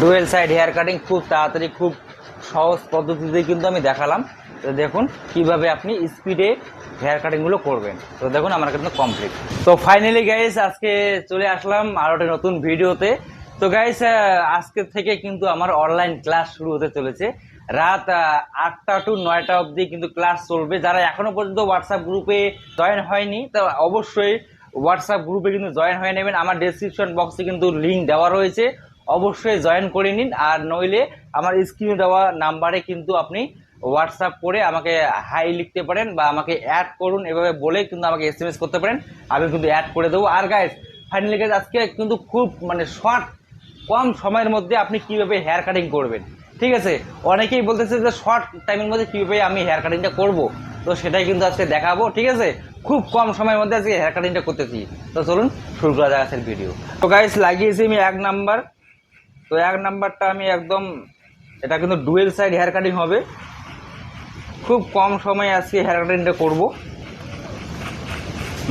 Dual side hair cutting খুব তাড়াতাড়ি, খুব সহজ পদ্ধতিতে কিন্তু আমি দেখালাম। তো দেখুন কীভাবে আপনি স্পিডে হেয়ার কাটিংগুলো করবেন। তো দেখুন আমার কিন্তু কমপ্লিট তো ফাইনালি গাইস আজকে চলে আসলাম আরও একটা নতুন ভিডিওতে। তো গাইস আজকে থেকে কিন্তু আমার অনলাইন ক্লাস শুরু হতে চলেছে। রাত আটটা টু নয়টা অবধি কিন্তু ক্লাস চলবে। যারা এখনও পর্যন্ত হোয়াটসঅ্যাপ গ্রুপে জয়েন হয়নি, তো অবশ্যই হোয়াটসঅ্যাপ গ্রুপে কিন্তু জয়েন হয়ে নেবেন। আমার ডেসক্রিপশন বক্সে কিন্তু লিঙ্ক দেওয়া রয়েছে। অবশ্যই জয়েন করে নিন। আর নইলে আমার স্ক্রিনে দেওয়া নাম্বারে কিন্তু আপনি হোয়াটসঅ্যাপ করে আমাকে হাই লিখতে পারেন বা আমাকে অ্যাড করুন। এভাবে বলে কিন্তু আমাকে এস এম এস করতে পারেন। আমি কিন্তু অ্যাড করে দেবো। আর গাইজ ফাইনালি গাইজ আজকে কিন্তু খুব মানে শর্ট কম সময়ের মধ্যে আপনি কীভাবে হেয়ার কাটিং করবেন? ঠিক আছে? অনেকেই বলতেছে যে শর্ট টাইমের মধ্যে কীভাবে আমি হেয়ার কাটিংটা করব? তো সেটাই কিন্তু আজকে দেখাবো। ঠিক আছে? খুব কম সময়ের মধ্যে আজকে হেয়ার কাটিংটা করতেছি। তো চলুন শুরু করা যাক আজকের ভিডিও তো গাইস লাগিয়েছি আমি এক নাম্বার তো এক নাম্বারটা আমি একদম, এটা কিন্তু ডুয়েল সাইড হেয়ার কাটিং হবে। খুব কম সময়ে আজকে হেয়ার কাটিংটা করব।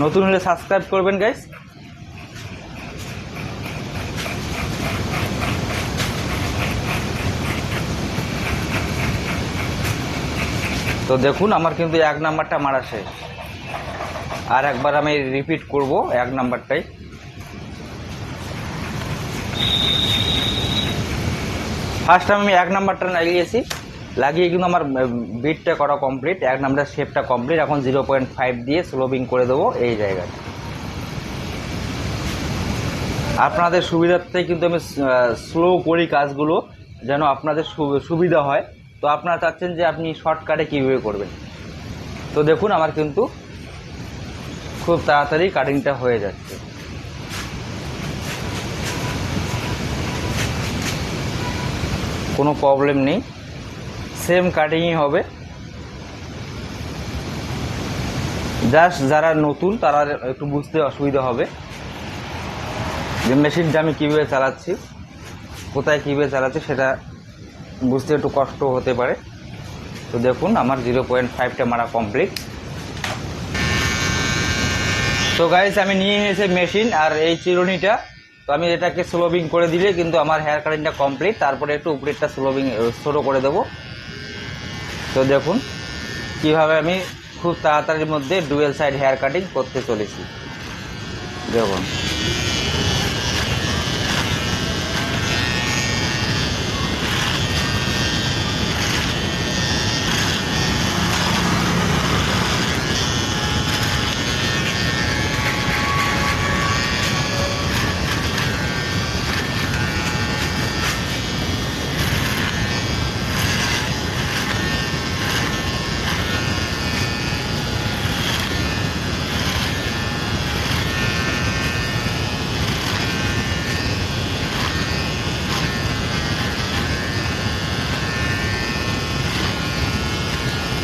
নতুন হলে সাবস্ক্রাইব করবেন গাইস তো দেখুন, আমার কিন্তু এক নাম্বারটা মারা শেষ। আর একবার আমি রিপিট করব এক নাম্বারটাই। ফার্স্ট আমি এক নাম্বারটা লাগিয়েছি। লাগিয়ে কিন্তু আমার বিটটা করা কমপ্লিট এক নাম্বারের শেপটা কমপ্লিট এখন জিরো পয়েন্ট ফাইভ দিয়ে স্লোবিং করে দেবো এই জায়গায়। আপনাদের সুবিধার্থে কিন্তু আমি স্লো করি কাজগুলো, যেন আপনাদের সুবিধা হয়। তো আপনারা চাচ্ছেন যে আপনি শর্টকাটে কীভাবে করবেন। তো দেখুন, আমার কিন্তু খুব তাড়াতাড়ি কাটিংটা হয়ে যাচ্ছে। কোনো প্রবলেম নেই। সেম কাটিংই হবে। জাস্ট যারা নতুন, তারা একটু বুঝতে অসুবিধা হবে। যে মেশিনটা আমি কীভাবে চালাচ্ছি, কোথায় কীভাবে চালাচ্ছি, সেটা বুঝতে একটু কষ্ট হতে পারে। তো দেখুন, আমার জিরো পয়েন্ট ফাইভটা মারা কমপ্লিট তো গাইস আমি নিয়ে এসে মেশিন আর এই চিরুনিটা। তো আমি এটাকে স্লোবিং করে দিলে কিন্তু আমার হেয়ার কাটিংটা কমপ্লিট, তারপরে একটু উপরেরটা স্লোবিং ছোটো করে দেবো। তো দেখুন, কীভাবে আমি খুব তাড়াতাড়ির মধ্যে ডুয়েল সাইড হেয়ার কাটিং করতে চলেছি। দেখুন।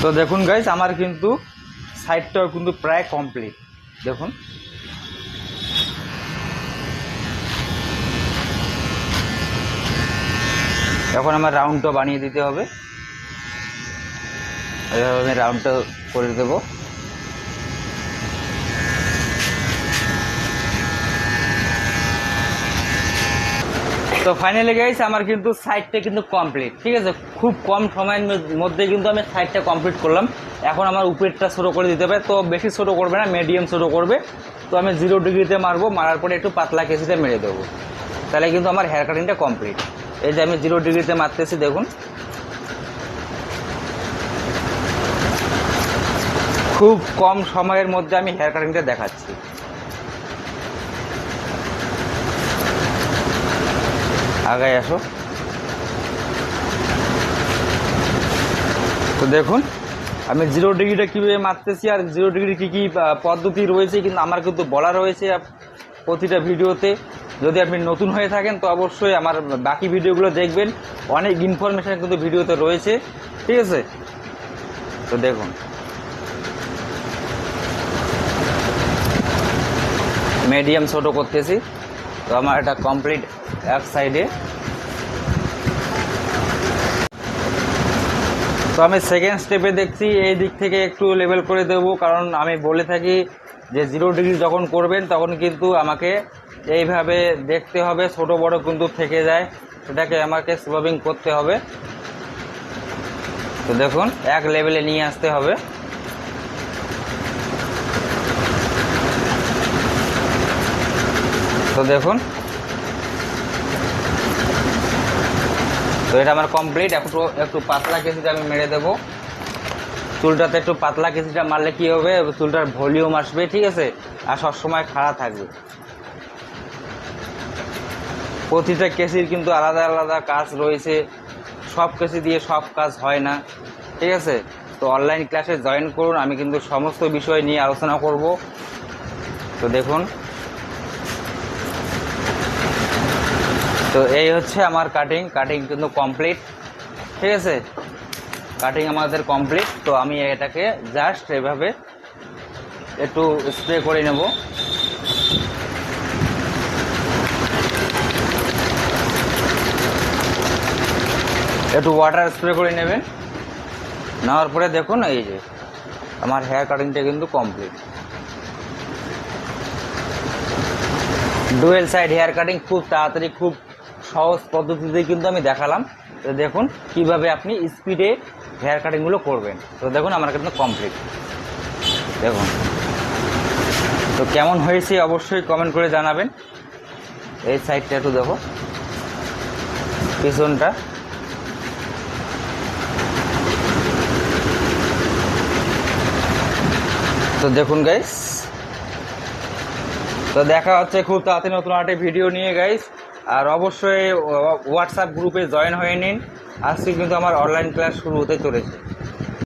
তো দেখুন গাইজ আমার কিন্তু সাইডটাও কিন্তু প্রায় কমপ্লিট দেখুন। এখন আমার রাউন্ডটা বানিয়ে দিতে হবে। এভাবে আমি রাউন্ডটা করে দেবো। তো ফাইনালি গাইস আমার কিন্তু সাইডটা কিন্তু কমপ্লিট ঠিক আছে? খুব কম সময়ের মধ্যে- কিন্তু আমি সাইডটা কমপ্লিট করলাম। এখন আমার উপরেরটা ছোটো করে দিতে হবে, তো বেশি ছোটো করবে না মিডিয়াম ছোটো করবে। তো আমি জিরো ডিগ্রিতে মারবো, মারার পরে একটু পাতলা কেসিতে মেরে দেবো। তাহলে কিন্তু আমার হেয়ার কাটিংটা কমপ্লিট এই যে আমি জিরো ডিগ্রিতে মারতেছি, দেখুন। খুব কম সময়ের মধ্যে আমি হেয়ার কাটিংটা দেখাচ্ছি। আগায় আসো। তো দেখুন, আমি জিরো ডিগ্রিটা কীভাবে মারতেছি আর জিরো ডিগ্রি কী কী পদ্ধতি রয়েছে কিন্তু আমার কিন্তু বলা রয়েছে প্রতিটা ভিডিওতে। যদি আপনি নতুন হয়ে থাকেন, তো অবশ্যই আমার বাকি ভিডিওগুলো দেখবেন। অনেক ইনফরমেশান কিন্তু ভিডিওতে রয়েছে, ঠিক আছে? তো দেখুন। মিডিয়াম ছোটো করতেছি। তো আমার এটা কমপ্লিট এক সাইডে তো আমি সেকেন্ড স্টেপে দেখছি, এই দিক থেকে একটু লেভেল করে দেবো, কারণ আমি বলে থাকি যে জিরো ডিগ্রি যখন করবেন, তখন কিন্তু আমাকে এইভাবে দেখতে হবে, ছোট বড় কিন্তু থেকে যায়। সেটাকে আমাকে স্লোবিং করতে হবে। তো দেখুন, এক লেভেলে নিয়ে আসতে হবে। তো দেখুন। তো এটা আমার কমপ্লিট একটু একটু পাতলা কেসিটা আমি মেরে দেবো। চুলটাতে একটু পাতলা কেসিটা মারলে কি হবে? চুলটার ভলিউম আসবে, ঠিক আছে? আর সবসময় খাড়া থাকবে। প্রতিটা কেসির কিন্তু আলাদা আলাদা কাজ রয়েছে। সব কেসি দিয়ে সব কাজ হয় না, ঠিক আছে? তো অনলাইন ক্লাসে জয়েন করুন। আমি কিন্তু সমস্ত বিষয় নিয়ে আলোচনা করব। তো দেখুন। তো এই হচ্ছে আমার কাটিং কাটিং কিন্তু কমপ্লিট ঠিক আছে? কাটিং আমাদের কমপ্লিট তো আমি এটাকে জাস্ট এভাবে একটু স্প্রে করে নেব। একটু ওয়াটার স্প্রে করে নেবেন। নেওয়ার পরে দেখুন, এই যে আমার হেয়ার কাটিংটা কিন্তু complete dual side hair cutting খুব তাড়াতাড়ি, খুব সহজ পদ্ধতিতে কিন্তু আমি দেখালাম। তো দেখুন কীভাবে আপনি স্পিডে হেয়ার কাটিংগুলো করবেন। তো দেখুন আমার কিন্তু কমপ্লিট দেখুন। তো কেমন হয়েছে অবশ্যই কমেন্ট করে জানাবেন। এই সাইডটা একটু দেখো। পিছনটা। তো দেখুন গাইস তো দেখা হচ্ছে খুব তাড়াতাড়ি নতুন একটা ভিডিও নিয়ে গাইস আর অবশ্যই হোয়াটসঅ্যাপ গ্রুপে জয়েন হয়ে নিন। আজকে কিন্তু আমার অনলাইন ক্লাস শুরু হতে চলেছে।